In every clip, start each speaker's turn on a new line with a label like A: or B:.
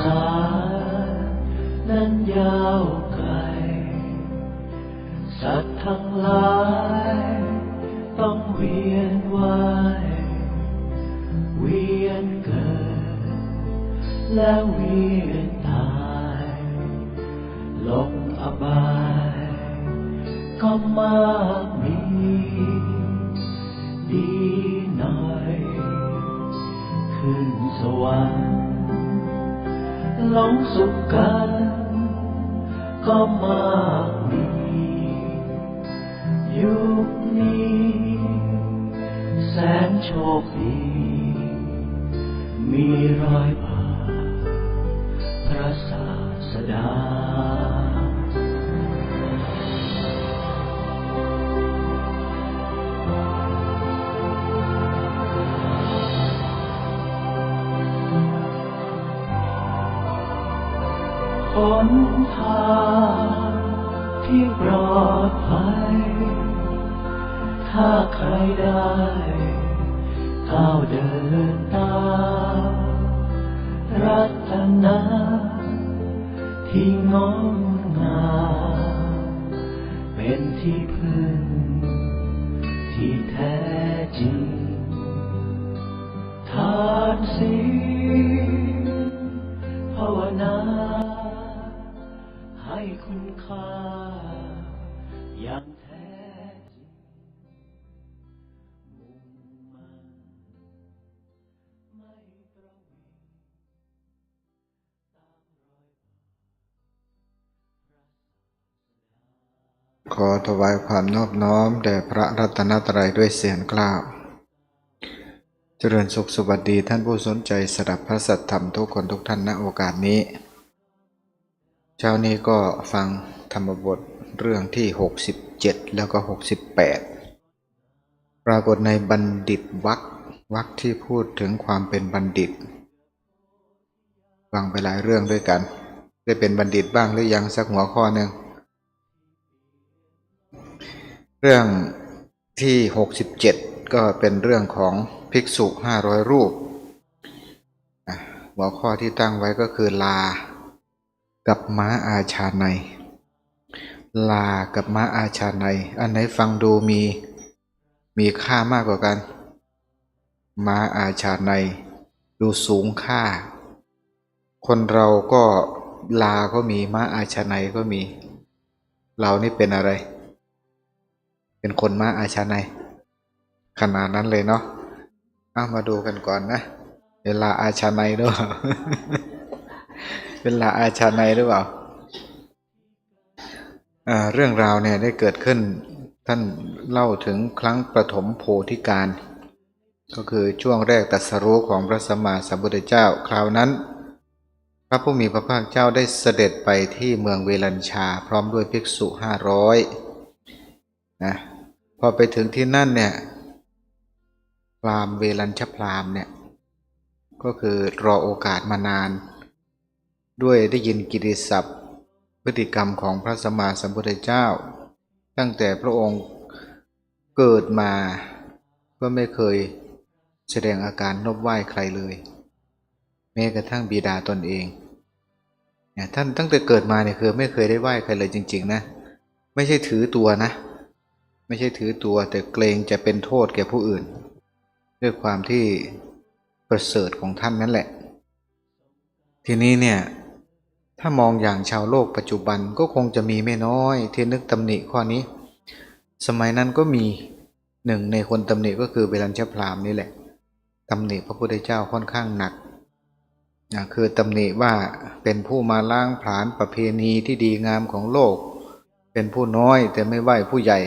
A: สานั้นยาวไกล สัตว์ทั้งหลาย ต้องเวียนว่าย เวียนเกิด และเว นโทานศีลภาวนา ให้คุณค่าอย่างแท้จริงมุ่งมันไม่ปรงตามรอยพระสดา
B: ขอถวายความนอบน้อมแด่พระรัตนตรัยด้วยเสียงกล้าว เจริญสุขสวัสดีท่านผู้สนใจสดับพระสัทธรรมทุกคนทุกท่านณโอกาสนี้ เช้านี้ก็ฟังธรรมบทเรื่องที่ 67 แล้วก็ 68 ปรากฏในบัณฑิตวักวักที่พูดถึงความเป็นบัณฑิต ฟังไปหลายเรื่องด้วยกัน ได้เป็นบัณฑิตบ้างหรือยังสักหัวข้อหนึ่งเรื่องที่ 67 ก็เป็นเรื่องของ ภิกษุ 500 รูปอะหัวข้อที่ตั้งไว้ก็คือลา กับม้าอาชาใน ลากับม้าอาชาใน อันไหนฟังดูมีมีค่ามากกว่ากัน ม้าอาชาในดูสูงค่า คนเราก็ลาก็มีม้าอาชาในก็มี เรานี่เป็นอะไร เป็นคนม้าอาชาในขนาดนั้นเลยเนาะามาดูกันก่อนนะ เวลาอาชาในหรือเปล่า เวลาอาชาในหรือเปล่าเรื่องราวเนี่ยได้เกิดขึ้นท่านเล่าถึงครั้งประถมโพธิการ ก็คือช่วงแรกตัสรู้ของพระสัมมาสัมพุทธเจ้าคราวนั้น พระผู้มีพระภาคเจ้าได้เสด็จไปที่เมืองเวลัญชา พร้อมด้วยภิกษุห้าร้อยนะพอไปถึงที่นั่นเนี่ย พราหมณ์เวลัญชพราหมณ์เนี่ยก็คือรอโอกาสมานาน ด้วยได้ยินกิติศัพท์ พฤติกรรมของพระสมมาสัมพุทธเจ้า ตั้งแต่พระองค์เกิดมาก็ไม่เคยแสดงอาการนบไหว้ใครเลย แม้กระทั่งบิดาตนเองเนี่ยท่านตั้งแต่เกิดมาเนี่ยคือไม่เคยได้ไหว้ใครเลยจริง ๆ นะ ไม่ใช่ถือตัวนะ ไม่ใช่ถือตัวแต่เกรงจะเป็นโทษแก่ผู้อื่น ด้วยความที่ประเสริฐของท่านนั่นแหละ ทีนี้เนี่ยถ้ามองอย่างชาวโลกปัจจุบันก็คงจะมีไม่น้อยที่นึกตำหนิข้อนี้ สมัยนั้นก็มีหนึ่งในคนตำหนิก็คือเวลัญชพรามนี่แหละตำหนิพระพุทธเจ้าค่อนข้างหนักนะคือตำหนิว่าเป็นผู้มาล้างผลาญประเพณีที่ดีงามของโลก เป็นผู้น้อยแต่ไม่ไหวผู้ใหญ่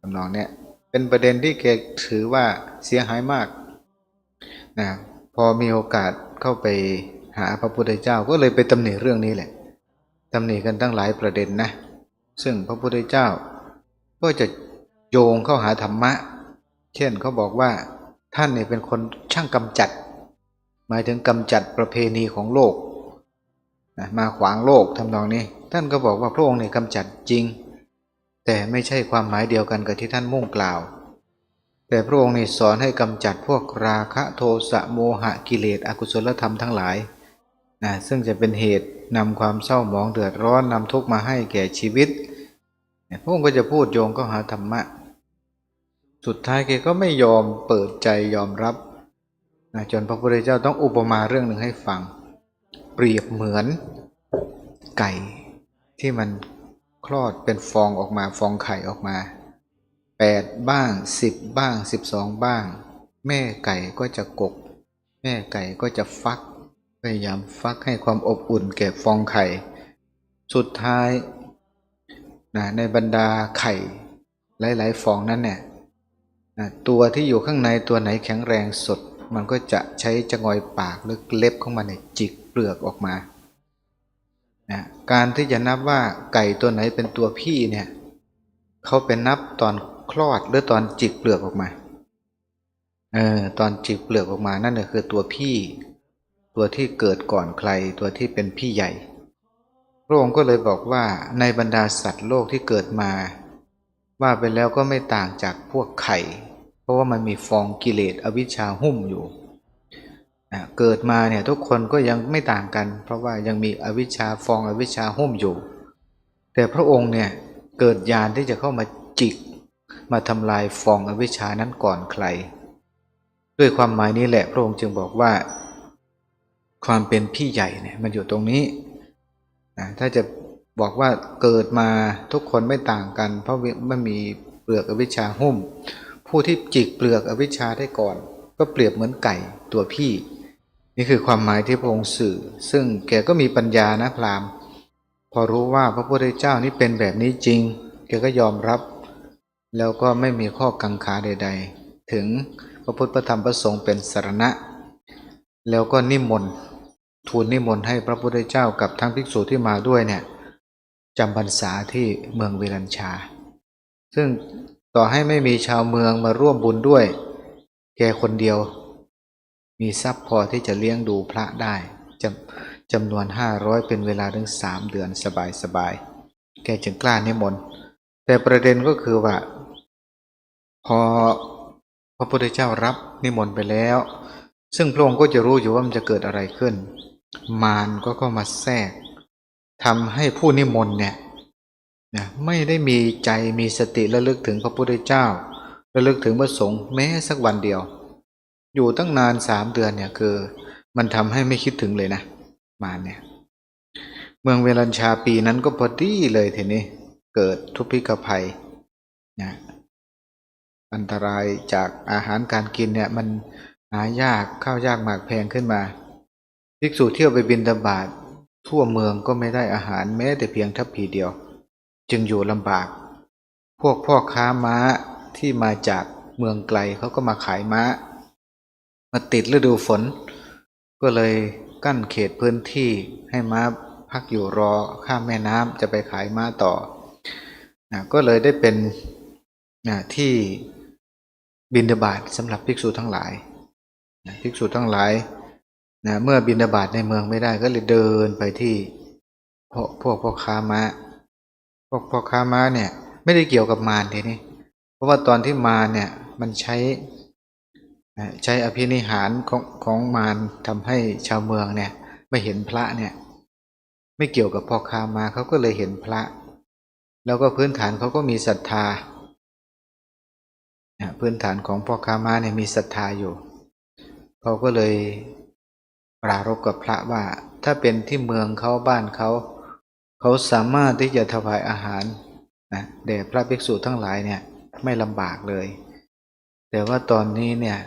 B: ทำนองเนี้ย เป็นประเด็นที่แกถือว่าเสียหายมากนะพอมีโอกาสเข้าไปหาพระพุทธเจ้าก็เลยไปตำหนิเรื่องนี้แหละตำหนิกันตั้งหลายประเด็นนะ ซึ่งพระพุทธเจ้าก็จะโยงเข้าหาธรรมะ เช่นเขาบอกว่าท่านเนี่ยเป็นคนช่างกำจัด หมายถึงกำจัดประเพณีของโลกนะมาขวางโลกทำนองนี้ ท่านก็บอกว่าพระองค์เนี่ยกำจัดจริง แต่ไม่ใช่ความหมายเดียวกันกับที่ท่านมุ่งกล่าว แต่พระองค์นี่สอนให้กำจัดพวกราคะโทสะโมหะกิเลสอกุศลธรรมทั้งหลายนะซึ่งจะเป็นเหตุนำความเศร้าหมองเดือดร้อนนำทุกข์มาให้แก่ชีวิต พระองค์ก็จะพูดโยงก็หาธรรมะ สุดท้ายแกก็ไม่ยอมเปิดใจยอมรับนะจนพระพุทธเจ้าต้องอุปมาเรื่องหนึ่งให้ฟัง เปรียบเหมือนไก่ที่มัน คลอดเป็นฟองออกมาฟองไข่ออกมาแปดบ้างสิบบ้างสิบสองบ้าง แม่ไก่ก็จะกก แม่ไก่ก็จะฟัก พยายามฟักให้ความอบอุ่นแก่ฟองไข่ สุดท้ายนะในบรรดาไข่หลายๆฟองนั้นเนี่ยนะตัวที่อยู่ข้างในตัวไหนแข็งแรงสด มันก็จะใช้จงอยปากหรือเล็บของมันเนี่ยจิกเปลือกออกมา นะการที่จะนับว่าไก่ตัวไหนเป็นตัวพี่เนี่ยเขาเป็นนับตอนคลอดหรือตอนจิกเปลือกออกมาเออตอนจิกเปลือกออกมานั่นเนี่ยคือตัวพี่ ตัวที่เกิดก่อนใคร ตัวที่เป็นพี่ใหญ่ พระองค์ก็เลยบอกว่าในบรรดาสัตว์โลกที่เกิดมา ว่าไปแล้วก็ไม่ต่างจากพวกไข่ เพราะว่ามันมีฟองกิเลสอวิชชาหุ้มอยู่ นะเกิดมาเนี่ยทุกคนก็ยังไม่ต่างกัน เพราะว่ายังมีอวิชชาฟองอวิชชาหุ้มอยู่ แต่พระองค์เนี่ยเกิดญาณที่จะเข้ามาจิก มาทำลายฟองอวิชชานั้นก่อนใคร ด้วยความหมายนี้แหละพระองค์จึงบอกว่า ความเป็นพี่ใหญ่เนี่ยมันอยู่ตรงนี้นะถ้าจะบอกว่าเกิดมาทุกคนไม่ต่างกัน เพราะมันมีเปลือกอวิชชาหุ้ม ผู้ที่จิกเปลือกอวิชชาได้ก่อน ก็เปรียบเหมือนไก่ตัวพี่ นี่คือความหมายที่พระองค์สื่อ ซึ่งแกก็มีปัญญานะพราหมณ์ พอรู้ว่าพระพุทธเจ้านี่เป็นแบบนี้จริง แกก็ยอมรับ แล้วก็ไม่มีข้อกังขาใด ๆ ถึงพระพุทธพระธรรมพระสงฆ์เป็นสารณะ แล้วก็นิมนต์ทูลนิมนต์ให้พระพุทธเจ้ากับทั้งภิกษุที่มาด้วยเนี่ยจำพรรษาที่เมืองเวรัญชา ซึ่งต่อให้ไม่มีชาวเมืองมาร่วมบุญด้วย แกคนเดียว มีทรัพย์พอที่จะเลี้ยงดูพระได้จำจำนวนห้าร้อยเป็นเวลาถึงสามเดือนสบายๆแกจึงกล้านิมนต์แต่ประเด็นก็คือว่า พอพระพุทธเจ้ารับนิมนต์ไปแล้ว ซึ่งพระองค์ก็จะรู้อยู่ว่ามันจะเกิดอะไรขึ้น มารก็เข้ามาแทรกทำให้ผู้นิมนต์เนี่ยนะไม่ได้มีใจมีสติระลึกถึงพระพุทธเจ้าระลึกถึงพระสงฆ์แม้สักวันเดียว อยู่ตั้งนานสามเดือนเนี่ยคือ มันทำให้ไม่คิดถึงเลยนะ มารเนี่ย เมืองเวลัญชาปีนั้นก็พอดีเลยทีนี้ เกิดทุพพิกภัยนะอันตรายจากอาหารการกินเนี่ย มันหายากข้าวยากหมากแพงขึ้นมาภิกษุเที่ยวไปบินตบาททั่วเมืองก็ไม่ได้อาหารแม้แต่เพียงทัพพีเดียว จึงอยู่ลำบาก พวกพ่อค้าม้าที่มาจากเมืองไกลเขาก็มาขายม้า มาติดฤดูฝน ก็เลยกั้นเขตพื้นที่ให้ม้าพักอยู่รอข้ามแม่น้ำจะไปขายม้าต่อนะก็เลยได้เป็นนะที่บินดาบาตสำหรับภิกษุทั้งหลายนะภิกษุทั้งหลายนะเมื่อบินดาบาตในเมืองไม่ได้ก็เลยเดินไปที่พวกพวกพ่อค้าม้าพวกพ่อค้าม้าเนี่ยไม่ได้เกี่ยวกับมารทีนี้เพราะว่าตอนที่มารเนี่ยมันใช้ ใช้อภินิหารของของมารทำให้ชาวเมืองเนี่ยไม่เห็นพระเนี่ยไม่เกี่ยวกับพ่อค้ามาเขาก็เลยเห็นพระ แล้วก็พื้นฐานเขาก็มีศรัทธาพื้นฐานของพ่อค้ามาเนี่ยมีศรัทธาอยู่เขาก็เลยปรารบกับพระว่า ถ้าเป็นที่เมืองเขาบ้านเขาเขาสามารถที่จะถวายอาหารนะแด่พระภิกษุทั้งหลายเนี่ยไม่ลำบากเลย แต่ว่าตอนนี้เนี่ย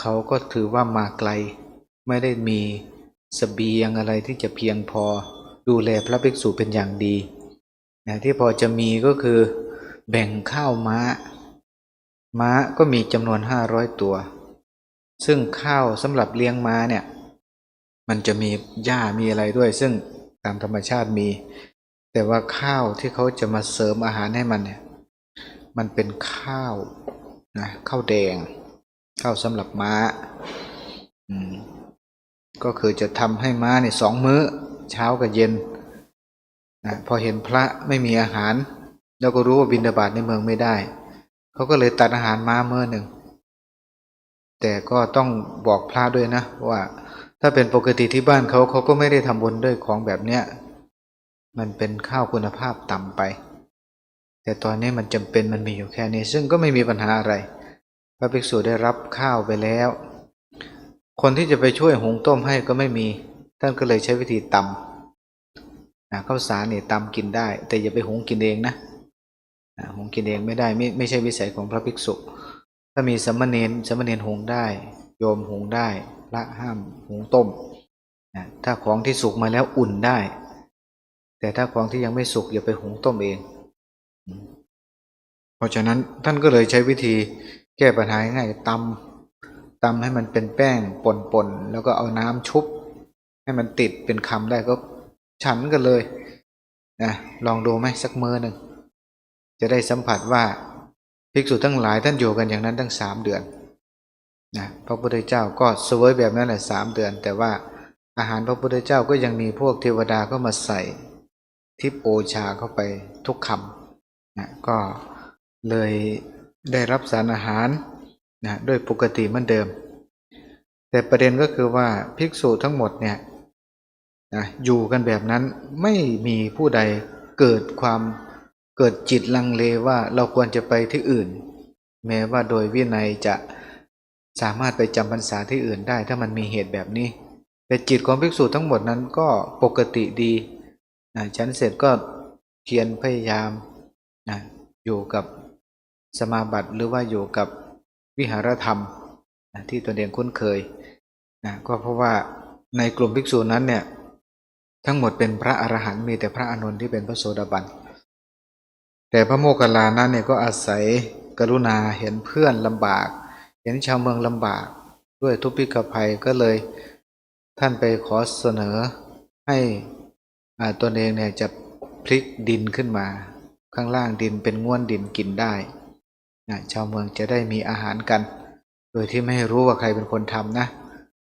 B: เขาก็ถือว่ามาไกล ไม่ได้มีสเสบียงอะไรที่จะเพียงพอดูแลพระภิกษุเป็นอย่างดีนะที่พอจะมีก็คือ แบ่งข้าวม้า ม้าก็มีจำนวนห้าร้อยตัว ซึ่งข้าวสำหรับเลี้ยงม้าเนี่ย มันจะมีหญ้ามีอะไรด้วย ซึ่งตามธรรมชาติมี แต่ว่าข้าวที่เขาจะมาเสริมอาหารให้มันเนี่ย มันเป็นข้าวนะข้าวแดง ข้าวสำหรับม้าก็คือจะทำให้ม้าเนี่ยสองมื้อ เช้ากับเย็นนะพอเห็นพระไม่มีอาหาร แล้วก็รู้ว่าบินดาบาตในเมืองไม่ได้ เขาก็เลยตัดอาหารม้าเมื่อหนึ่ง แต่ก็ต้องบอกพระด้วยนะ ว่า ถ้าถ้าเป็นปกติที่บ้านเขาเขาก็ไม่ได้ทำบุญด้วยของแบบเนี้ยมันเป็นข้าวคุณภาพต่ำไป แต่ตอนนี้มันจำเป็นมันมีอยู่แค่นี้ ซึ่งก็ไม่มีปัญหาอะไร พระภิกษุได้รับข้าวไปแล้ว คนที่จะไปช่วยหุงต้มให้ก็ไม่มี ท่านก็เลยใช้วิธีตำนะข้าวสารเนี่ยตำกินได้ แต่อย่าไปหุงกินเองนะนะหุงกินเองไม่ได้ไม่ไม่ใช่วิสัยของพระภิกษุ ถ้ามีสามเณรสามเณรหุงได้ โยมหุงได้พระห้ามหุงต้มนะถ้าของที่สุกมาแล้วอุ่นได้ แต่ถ้าของที่ยังไม่สุกอย่าไปหุงต้มเอง เพราะฉะนั้นท่านก็เลยใช้วิธี แก้ปัญหาง่ายตำตำให้มันเป็นแป้งป่นๆแล้วก็เอาน้ำชุบ ให้มันติดเป็นคำได้ก็ฉันกันเลยนะลองดูไหมสักมือหนึ่งจะได้สัมผัสว่าภิกษุทั้งหลายท่านอยู่กันอย่างนั้นตั้งสามเดือนนะพระพุทธเจ้าก็เสวยแบบนั้นแหละสามเดือน แต่ว่าอาหารพระพุทธเจ้าก็ยังมีพวกเทวดาก็มาใส่ทิพโอชาเข้าไปทุกคำนะก็เลย ได้รับสารอาหารนะด้วยปกติเหมือนเดิม แต่ประเด็นก็คือว่าภิกษุทั้งหมดเนี่ยนะอยู่กันแบบนั้นไม่มีผู้ใดเกิดความเกิดจิตลังเลว่าเราควรจะไปที่อื่น แม้ว่าโดยวินัยจะสามารถไปจำพรรษาที่อื่นได้ ถ้ามันมีเหตุแบบนี้ แต่จิตของภิกษุทั้งหมดนั้นก็ปกติดีนะฉันเสร็จก็เพียรพยายามนะอยู่กับ สมาบัติหรือว่าอยู่กับวิหารธรรมที่ตนเองคุ้นเคยนะก็เพราะว่าในกลุ่มภิกษุนั้นเนี่ยทั้งหมดเป็นพระอรหันต์มีแต่พระอานนที่เป็นพระโสดาบัน แต่พระโมคคัลลานั้นเนี่ยก็อาศัยกรุณาเห็นเพื่อนลำบาก เห็นชาวเมืองลำบาก ด้วยทุพพิกภัยก็เลยท่านไปขอเสนอให้ตนเองเนี่ยจะพลิกดินขึ้นมา ข้างล่างดินเป็นง่วนดินกินได้ นะชาวเมืองจะได้มีอาหารกัน โดยที่ไม่รู้ว่าใครเป็นคนทำนะ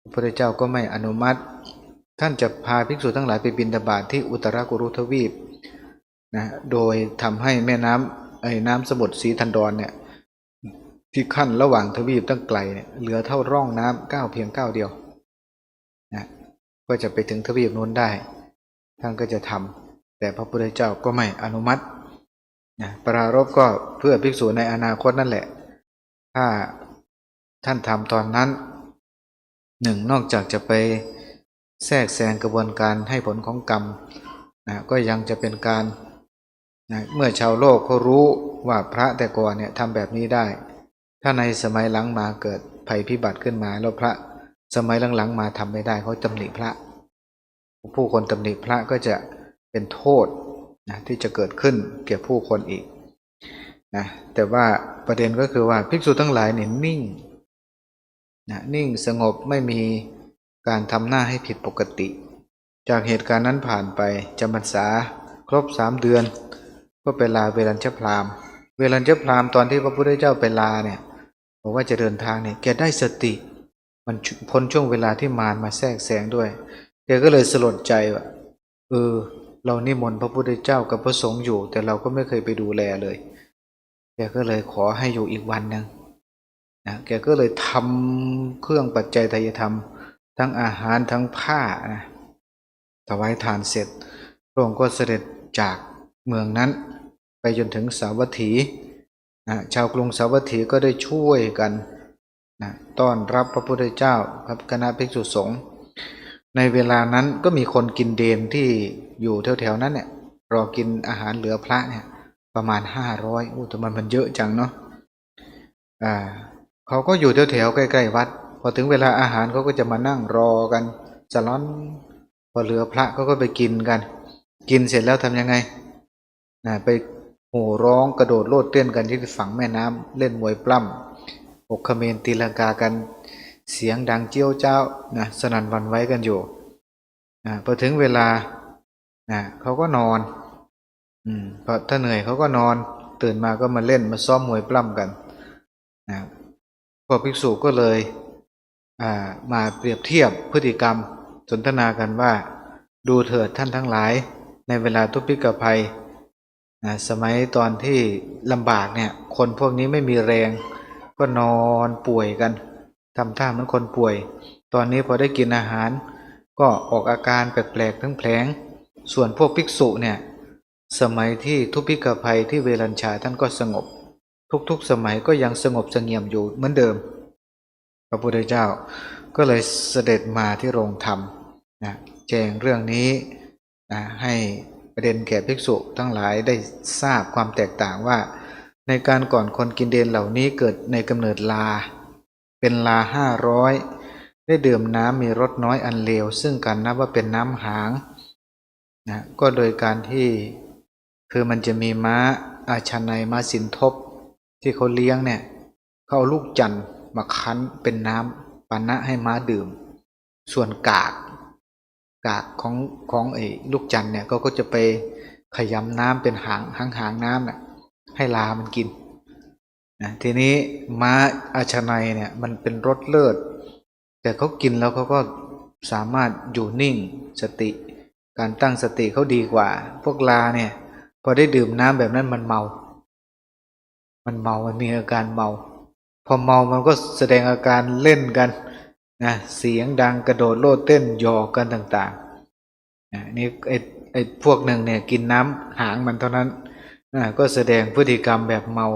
B: พระพุทธเจ้าก็ไม่อนุมัติ ท่านจะพาภิกษุทั้งหลายไปบินดาบาตทที่อุตรากุรุทวีปนะโดยทำให้แม่น้ำไอ้น้ำสมุทรสีทันดรเนี่ยที่ขั้นระหว่างทวีปตั้งไกลเนี่ยเหลือเท่าร่องน้ำก้าวเพียงก้าวเดียวนะก็จะไปถึงทวีปนู้นได้ ท่านก็จะทำแต่พระพุทธเจ้าก็ไม่อนุมัติ นะปรารบก็เพื่อภิกษุในอนาคตนั่นแหละ ถ้าท่านทำตอนนั้นหนึ่งนอกจากจะไปแทรกแซงกระบวนการให้ผลของกรรมนะก็ยังจะเป็นการนะเมื่อชาวโลกเขารู้ว่าพระแต่ก่อนเนี่ยทำแบบนี้ได้ ถ้าในสมัยหลังมาเกิดภัยพิบัติขึ้นมา แล้วพระสมัยหลังๆมาทำไม่ได้เขาตำหนิพระ ผู้คนตำหนิพระก็จะเป็นโทษ นะที่จะเกิดขึ้นแก่ผู้คนอีกนะแต่ว่าประเด็นก็คือว่าภิกษุทั้งหลายเนี่ยนิ่งนะนิ่งสงบไม่มีการทำหน้าให้ผิดปกติ จากเหตุการณ์นั้นผ่านไปจำพรรษาครบสามเดือน ก็ไปลาเวรัญชพรามเวรัญชพรามตอนที่พระพุทธเจ้าไปลาเนี่ยบอกว่าจะเดินทางเนี่ยแกได้สติ มันพ้นช่วงเวลาที่มารมาแทรกแซงด้วยแกก็เลยสลดใจว่าเออ เรานิมนต์พระพุทธเจ้ากับพระสงฆ์อยู่ แต่เราก็ไม่เคยไปดูแลเลยแกก็เลยขอให้อยู่อีกวันหนึ่งนะแกก็เลยทำเครื่องปัจจัยทายธรรม ทั้งอาหารทั้งผ้านะถวายทานเสร็จพระองค์ก็เสด็จจากเมืองนั้น ไปจนถึงสาวัตถีนะชาวกรุงสาวัตถีก็ได้ช่วยกันนะต้อนรับพระพุทธเจ้ากับคณะภิกษุสงฆ์ ในเวลานั้นก็มีคนกินเดนที่อยู่แถวๆนั้นเนี่ยรอกินอาหารเหลือพระเนี่ยประมาณห้าร้อยอู้แต่มันมันเยอะจังเนาะอ่าเขาก็อยู่แถวๆใกล้ๆวัด พอถึงเวลาอาหารเขาก็จะมานั่งรอกันจะร้อนพอเหลือพระเขาก็ไปกินกัน กินเสร็จแล้วทำยังไงนะไปโห่ร้องกระโดดโลดเต้นกันที่ฝั่งแม่น้ำเล่นมวยปล้ำอกเขเมนตีลังกากัน เสียงดังเจี้ยวเจ้านะสนั่นวันไว้กันอยู่นะพอถึงเวลานะเขาก็นอน อืมพอถ้าเหนื่อยเขาก็นอน ตื่นมาก็มาเล่นมาซ้อมมวยปล้ำกันนะพวกภิกษุก็เลยอ่ามาเปรียบเทียบพฤติกรรมสนทนากันว่า ดูเถิดท่านทั้งหลาย ในเวลาทุพพิกภัยนะสมัยตอนที่ลำบากเนี่ย คนพวกนี้ไม่มีแรง ก็นอนป่วยกัน ทำท่าเหมือนคนป่วย ตอนนี้พอได้กินอาหาร ก็ออกอาการแปลกๆทั้งแผลง ส่วนพวกภิกษุเนี่ย สมัยที่ทุพพิกภัยที่เวรัญชาท่านก็สงบ ทุกๆ สมัยก็ยังสงบสงี่ยมอยู่เหมือนเดิม พระพุทธเจ้าก็เลยเสด็จมาที่โรงธรรมนะแจงเรื่องนี้นะให้ประเด็นแก่ภิกษุทั้งหลายได้ทราบความแตกต่างว่า ในการก่อนคนกินเดนเหล่านี้เกิดในกำเนิดลา เป็นลาห้าร้อยได้ดื่มน้ำมีรสน้อยอันเลว ซึ่งกันนับว่าเป็นน้ำหางนะก็โดยการที่คือมันจะมีม้าอาชนัยม้าสินทบ ที่เขาเลี้ยงเนี่ยเขาเอาลูกจันทร์มาคั้นเป็นน้ำปานะให้ม้าดื่ม ส่วนกากกากของของไอ้ลูกจันทร์เนี่ยก็ก็จะไปขยำน้ำเป็นหางหางหางน้ำน่ะให้ลามันกิน นะทีนี้ม้าอาชนัยเนี่ยมันเป็นรสเลิศ แต่เขากินแล้วเขาก็สามารถอยู่นิ่งสติ การตั้งสติเขาดีกว่า พวกลาเนี่ยพอได้ดื่มน้ำแบบนั้นมันเมา มันเมา มันมีอาการเมา พอเมามันก็แสดงอาการเล่นกันนะเสียงดังกระโดดโลดเต้นหยอกกันต่างๆนะนี่ไอ้ไอ้พวกหนึ่งเนี่ยกินน้ำหางมันเท่านั้นนะก็แสดงพฤติกรรมแบบเมา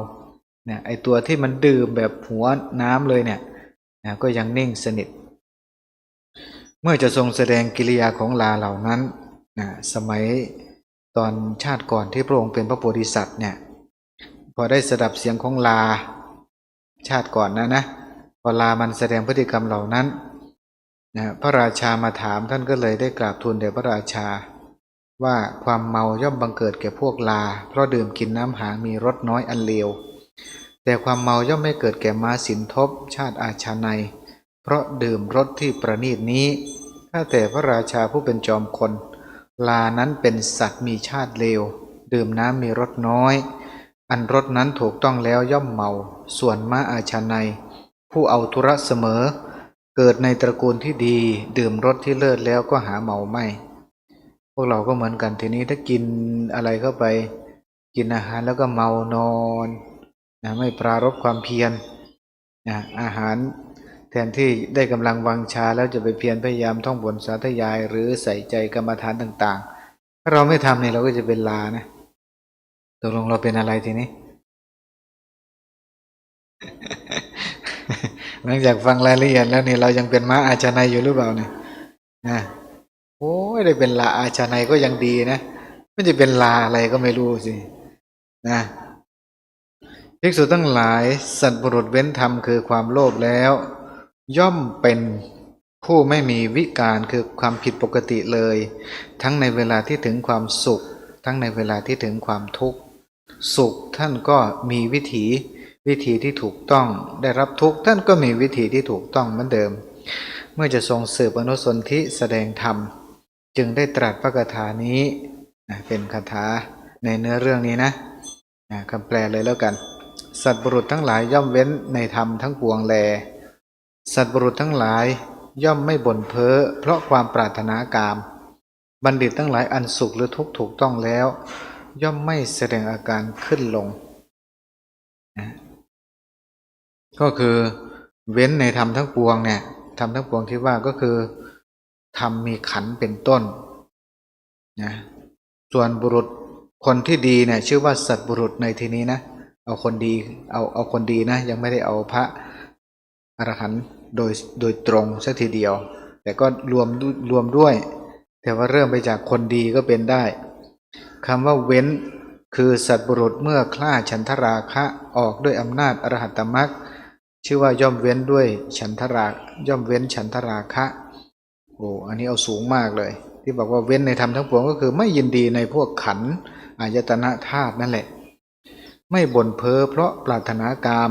B: เนี่ยไอ้ตัวที่มันดื่มแบบหัวน้ำเลยเนี่ยนะก็ยังนิ่งสนิท เมื่อจะทรงแสดงกิริยาของลาเหล่านั้นนะสมัยตอนชาติก่อนที่พระองค์เป็นพระโพธิสัตว์เนี่ยพอได้สดับเสียงของลาชาติก่อนนะนะพอลามันแสดงพฤติกรรมเหล่านั้นนะพระราชามาถามท่านก็เลยได้กราบทูลแด่พระราชา ว่าความเมาย่อมบังเกิดแก่พวกลา เพราะดื่มกินน้ำหางมีรสน้อยอันเลว แต่ความเมาย่อมไม่เกิดแก่ม้าสินทบชาติอาชาในเพราะดื่มรสที่ประณีตนี้ถ้าแต่พระราชาผู้เป็นจอมคน ลานั้นเป็นสัตว์มีชาติเลว ดื่มน้ำมีรสน้อย อันรสนั้นถูกต้องแล้วย่อมเมา ส่วนม้าอาชาในผู้เอาธุระเสมอ เกิดในตระกูลที่ดี ดื่มรสที่เลิศแล้วก็หาเมาไม่ พวกเราก็เหมือนกันทีนี้ถ้ากินอะไรเข้าไป กินอาหารแล้วก็เมานอน นะไม่ปรารบความเพียรนะอาหารแทนที่ได้กำลังวังชาแล้วจะไปเพียรพยายามท่องบนสาธยาย หรือใส่ใจกรรมฐานต่างๆ ถ้าเราไม่ทำเนี่ยเราก็จะเป็นลานะตกลงเราเป็นอะไรทีนี้หลังจากฟังรายละเอียดแล้วนี่เรายังเป็นม้าอาชนัยอยู่หรือเปล่าเนี่ยนะโอ้ยได้เป็นลาอาชนัยก็ยังดีนะไม่จะเป็นลาอะไรก็ไม่รู้สินะ ภิกษุทั้งหลายสัตว์บุรุษเว้นธรรมคือความโลภแล้ว ย่อมเป็นผู้ไม่มีวิการคือความผิดปกติเลย ทั้งในเวลาที่ถึงความสุข ทั้งในเวลาที่ถึงความทุกข์ สุขท่านก็มีวิถีวิธีที่ถูกต้องได้รับทุกข์ท่านก็มีวิธีที่ถูกต้องเหมือนเดิม เมื่อจะทรงสืบอนุสนธิแสดงธรรม จึงได้ตรัสพระคาถานี้เป็นคาถาในเนื้อเรื่องนี้นะคำแปลเลยแล้วกัน สัตว์บุรุษทั้งหลายย่อมเว้นในธรรมทั้งปวงแล สัตว์บุรุษทั้งหลายย่อมไม่บ่นเพ้อเพราะความปรารถนากาม บัณฑิตทั้งหลายอันสุขหรือทุกข์ถูกต้องแล้ว ย่อมไม่แสดงอาการขึ้นลง ก็คือเว้นในธรรมทั้งปวงเนี่ยธรรมทั้งปวงที่ว่าก็คือธรรมมีขันเป็นต้นนะส่วนบุรุษคนที่ดีเนี่ยชื่อว่าสัตบุรุษในที่นี้นะ เอาคนดีเอาเอาคนดีนะ ยังไม่ได้เอาพระอรหันต์โดยโดยตรงสักทีเดียว แต่ก็รวมรวมด้วย แต่ว่าเริ่มไปจากคนดีก็เป็นได้คำว่าเว้นคือสัตบุรุษเมื่อคล้าฉันทราคะออกด้วยอำนาจอรหัตตมรรคชื่อว่าย่อมเว้นด้วยฉันทราย่อมเว้นฉันทราคะโอ้อันนี้เอาสูงมากเลย ที่บอกว่าเว้นในธรรมทั้งปวงก็คือไม่ยินดีในพวกขันอายตนะธาตุนั่นแหละ ไม่บ่นเพ้อเพราะปรารถนากาม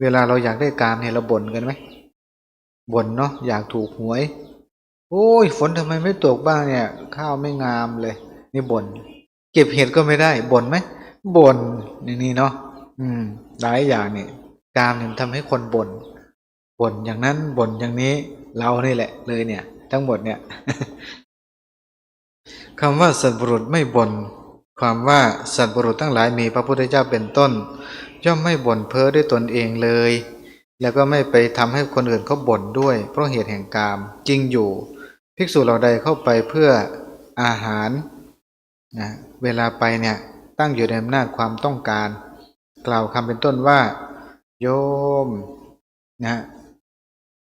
B: เวลาเราอยากได้กามเนี่ยเราบ่นกันไหมบ่นเนาะอยากถูกหวย โอ้ยฝนทำไมไม่ตกบ้างเนี่ย ข้าวไม่งามเลย นี่บ่นเก็บเห็ดก็ไม่ได้บ่นไหมบ่นนี่นี่เนาะอืม หลายอย่างเนี่ยกามเนี่ยทำให้คนบ่นบ่นอย่างนั้นบ่นอย่างนี้ เรานี่แหละ เลยเนี่ย ทั้งหมดเนี่ยคำว่าสัตว์บุรุษไม่บน่น ความว่าสัตว์บุรุษทั้งหลายมีพระพุทธเจ้าเป็นต้น ย่อมไม่บ่นเพ้อด้วยตนเองเลย แล้วก็ไม่ไปทำให้คนอื่นเขาบ่นด้วย เพราะเหตุแห่งกามจริงอยู่ ภิกษุเราใดเข้าไปเพื่ออาหารนะเวลาไปเนี่ยตั้งอยู่ในอำนาจความต้องการ กล่าวคำเป็นต้นว่า โยมนะ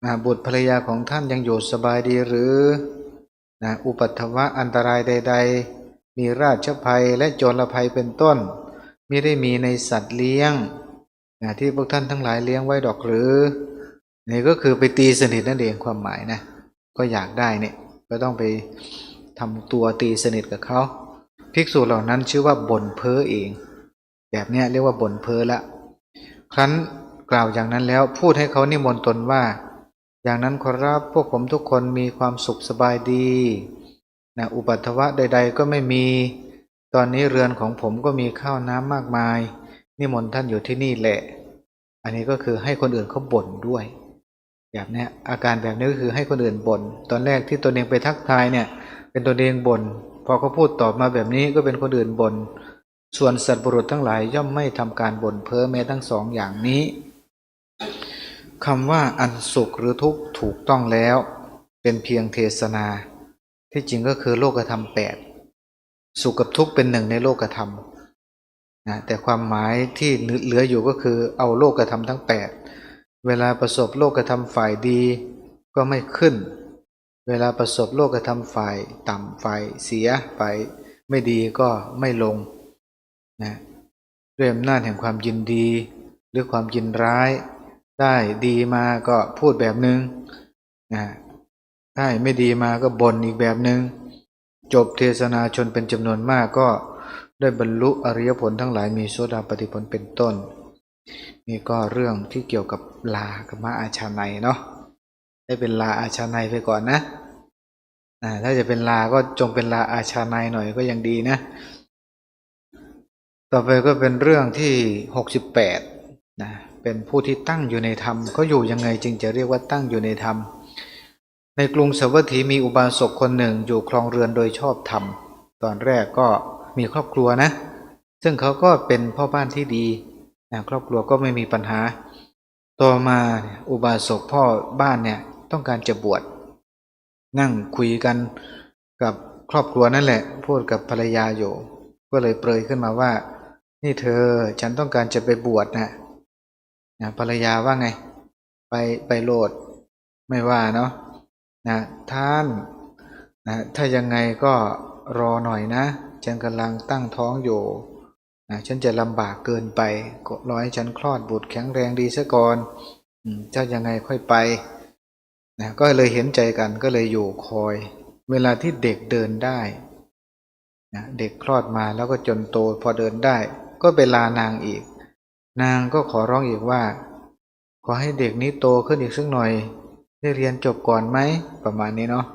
B: นะบุตรภรรยาของท่านยังอยู่สบายดีหรือนะอุปัตถวะอันตรายใด ๆ มีราชภัยและโจรภัยเป็นต้น ไมิได้มีในสัตว์เลี้ยงนะที่พวกท่านทั้งหลายเลี้ยงไว้ดอกหรือนี่ก็คือไปตีสนิทนั่นเองความหมายนะ ก็อยากได้เนี่ยก็ต้องไปทำตัวตีสนิทกับเขาภิกษุเหล่านั้นชื่อว่าบ่นเพ้อเอง แบบนี้เรียกว่าบ่นเพ้อละ ครั้นกล่าวอย่างนั้นแล้วพูดให้เขานิมนต์ตนว่า อย่างนั้นขอรับพวกผมทุกคนมีความสุขสบายดี นะอุปัตถวะใด ๆ ก็ไม่มี ตอนนี้เรือนของผมก็มีข้าวน้ำมากมาย นิมนต์ท่านอยู่ที่นี่แหละ อันนี้ก็คือให้คนอื่นเขาบ่นด้วย แบบนี้อาการแบบนี้ก็คือให้คนอื่นบน่นตอนแรกที่ตนเองไปทักทายเนี่ย เป็นตนเองบน่นพอเขาพูดตอบมาแบบนี้ก็เป็นคนอื่นบน่นส่วนสัตว์บุรุษทั้งหลายย่อมไม่ทำการบ่นเพ้อแม้ทั้งสองอย่างนี้คำว่าอันสุขหรือทุกข์ถูกต้องแล้ว เป็นเพียงเทศนา ที่จริงก็คือโลกธรรมแปดสุขกับทุกข์เป็นหนึ่งในโลกธรรมนะแต่ความหมายที่เหลืออยู่ก็คือเอาโลกธรรมทั้งแปดเวลาประสบโลกธรรมฝ่ายดีก็ไม่ขึ้น เวลาประสบโลกธรรมฝ่ายต่ำฝ่ายเสียฝ่ายไม่ดีก็ไม่ลงนะด้วยอำนาจแห่งความยินดี หรือความยินร้าย ได้ดีมาก็พูดแบบหนึ่งนะ ได้ไม่ดีมาก็บ่นอีกแบบหนึง่งจบเทศนาชนเป็นจำนวนมากก็ได้บรรลุอริยผลทั้งหลายมีโสดาปฏิผลเป็นต้น นี่ก็เรื่องที่เกี่ยวกับลากมะอาชาในเนาะได้เป็นลาอาชาในไปก่อนนะอ่าถ้าจะเป็นลาก็จงเป็นลาอาชาในหน่อยก็ยังดีนะ ต่อไปก็เป็นเรื่องที่หกสิบแปดนะเป็นผู้ที่ตั้งอยู่ในธรรมเขาอยู่ยังไงจึงจะเรียกว่าตั้งอยู่ในธรรม ในกรุงสวัตถีมีอุบาสกคนหนึ่งอยู่ครองเรือนโดยชอบธรรม ตอนแรกก็มีครอบครัวนะ ซึ่งเขาก็เป็นพ่อบ้านที่ดีนะครอบครัวก็ไม่มีปัญหา ต่อมาเนี่ยอุบาสกพ่อบ้านเนี่ยต้องการจะบวชนั่งคุยกันกับครอบครัวนั่นแหละ พูดกับภรรยาอยู่ ก็เลยเปรยขึ้นมาว่า นี่เธอฉันต้องการจะไปบวชนะนะภรรยาว่าไง ไปไปโหลดไม่ว่าเนาะ นะท่านนะถ้ายังไงก็รอหน่อยนะฉันกำลังตั้งท้องอยู่นะฉันจะลำบากเกินไปก็รอให้ฉันคลอดบุตรแข็งแรงดีซะก่อนอืมถ้ายังไงค่อยไปนะก็เลยเห็นใจกันก็เลยอยู่คอย เวลาที่เด็กเดินได้นะเด็กคลอดมาแล้วก็จนโตพอเดินได้ ก็ไปลานางอีก นางก็ขอร้องอีกว่า ขอให้เด็กนี้โตขึ้นอีกสักหน่อย ได้เรียนจบก่อนไหมประมาณนี้เนาะ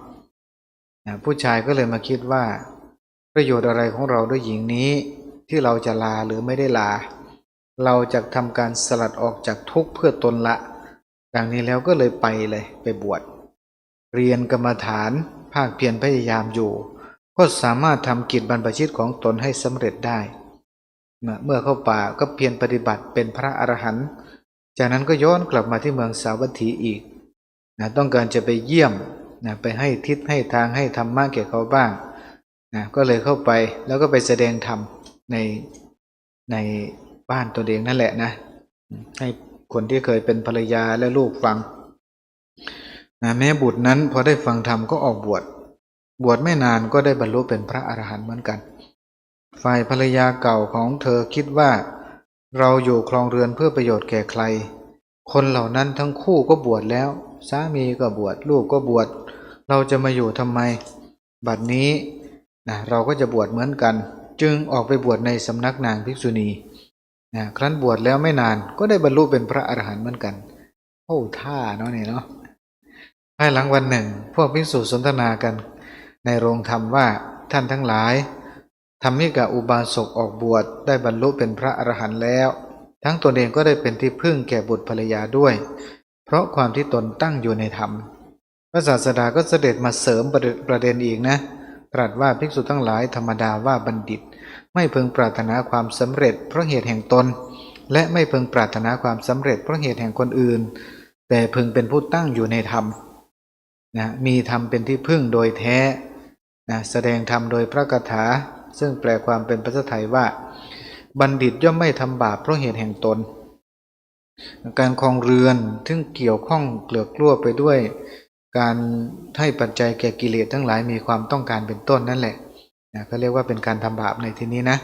B: ผู้ชายก็เลยมาคิดว่า ประโยชน์อะไรของเราด้วยหญิงนี้ที่เราจะลาหรือไม่ได้ลา เราจะทำการสลัดออกจากทุกข์เพื่อตนละ ดังนี้แล้วก็เลยไปเลยไปบวชเรียนกรรมฐานภาคเพียรพยายามอยู่ ก็สามารถทำกิจบรรพชิตของตนให้สำเร็จได้ เมื่อเข้าป่าก็เพียรปฏิบัติเป็นพระอรหันต์จากนั้นก็ย้อนกลับมาที่เมืองสาวัตถีอีก นะต้องการจะไปเยี่ยมนะไปให้ทิศให้ทางให้ธรรมะแก่เขาบ้างนะก็เลยเข้าไปแล้วก็ไปแสดงธรรมในในบ้านตัวเองนั่นแหละนะให้คนที่เคยเป็นภรรยาและลูกฟังนะแม้บุตรนั้นพอได้ฟังธรรมก็ออกบวชบวชไม่นานก็ได้บรรลุเป็นพระอรหันต์เหมือนกัน ฝ่ายภรรยาเก่าของเธอคิดว่า เราอยู่ครองเรือนเพื่อประโยชน์แก่ใคร คนเหล่านั้นทั้งคู่ก็บวชแล้ว สามีก็บวชลูกก็บวชเราจะมาอยู่ทำไม บัดนี้นะเราก็จะบวชเหมือนกัน จึงออกไปบวชในสำนักนางภิกษุณีนะครั้นบวชแล้วไม่นานก็ได้บรรลุเป็นพระอรหันต์เหมือนกันโอ้ท่าเนาะเนี่ยเนาะภายหลังวันหนึ่ง พวกภิกษุสนทนากัน ในโรงธรรมว่าท่านทั้งหลายทำให้กับอุบาสกออกบวชได้บรรลุเป็นพระอรหันต์แล้ว ทั้งตนเองก็ได้เป็นที่พึ่งแก่บุตรภรรยาด้วย เพราะความที่ตนตั้งอยู่ในธรรม พระศาสดาก็เสด็จมาเสริมประเด็นอีกนะ ตรัสว่าภิกษุทั้งหลายธรรมดาว่าบัณฑิต ไม่พึงปรารถนาความสำเร็จเพราะเหตุแห่งตน และไม่พึงปรารถนาความสำเร็จเพราะเหตุแห่งคนอื่น แต่พึงเป็นผู้ตั้งอยู่ในธรรมนะมีธรรมเป็นที่พึ่งโดยแท้นะแสดงธรรมโดยพระคาถา ซึ่งแปลความเป็นภาษาไทยว่า บัณฑิตย่อมไม่ทำบาปเพราะเหตุแห่งตน การคลองเรือนซึ่งเกี่ยวข้องเกลือกล้วไปด้วย การให้ปัจจัยแก่กิเลสทั้งหลายมีความต้องการเป็นต้นนั่นแหละนะก็เรียกว่าเป็นการทำบาปในที่นี้นะ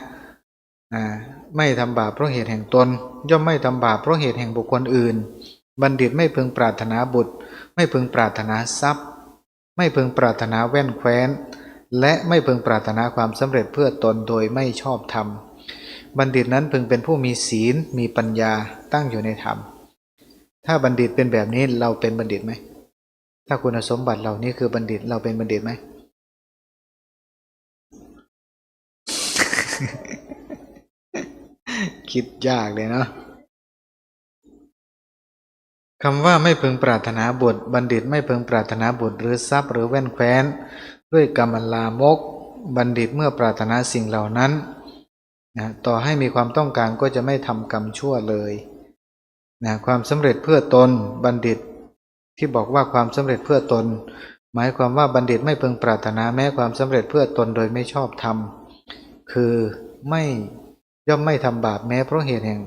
B: ไม่ทำบาปเพราะเหตุแห่งตน ย่อมไม่ทำบาปเพราะเหตุแห่งบุคคลอื่น บัณฑิตไม่พึงปรารถนาบุตร ไม่พึงปรารถนาทรัพย์ ไม่พึงปรารถนาแว่นแคว้น และไม่พึงปรารถนาความสำเร็จเพื่อตนโดยไม่ชอบธรรม บัณฑิตนั้นพึงเป็นผู้มีศีลมีปัญญาตั้งอยู่ในธรรม ถ้าบัณฑิตเป็นแบบนี้เราเป็นบัณฑิตไหม ถ้าคุณสมบัติเหล่านี้คือบัณฑิตเราเป็นบัณฑิตไหม คิดยากเลยเนาะคำว่าไม่พึงปรารถนาบุตรบัณฑิตไม่พึงปรารถนาบุตรหรือทรัพย์หรือแว่นแคว้น ด้วยกรรมลามก บัณฑิตเมื่อปรารถนาสิ่งเหล่านั้น นะต่อให้มีความต้องการก็จะไม่ทำกรรมชั่วเลยนะความสำเร็จเพื่อตนบัณฑิต ที่บอกว่าความสำเร็จเพื่อตน หมายความว่าบัณฑิตไม่พึงปรารถนาแม้ความสำเร็จเพื่อตนโดยไม่ชอบธรรมคือไม่ย่อมไม่ทำบาปแม้เพราะเหตุแห่ง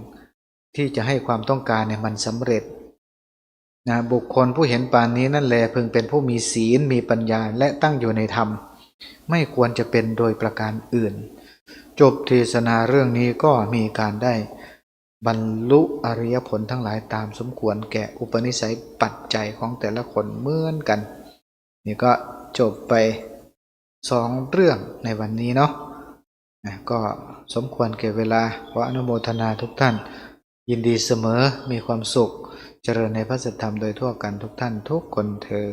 B: ที่จะให้ความต้องการเนี่ยมันสำเร็จนะบุคคลผู้เห็นปานนี้นั่นแลพึงเป็นผู้มีศีลมีปัญญาและตั้งอยู่ในธรรม ไม่ควรจะเป็นโดยประการอื่น จบเทศนาเรื่องนี้ก็มีการได้บรรลุอริยผลทั้งหลายตามสมควรแก่อุปนิสัยปัจจัยของแต่ละคนเหมือนกัน นี่ก็จบไปสองเรื่องในวันนี้เนาะก็สมควรแก่เวลาขออนุโมทนาทุกท่าน ยินดีเสมอมีความสุข เจริญในพระสัทธรรมโดยทั่วกันทุกท่านทุกคนเทอ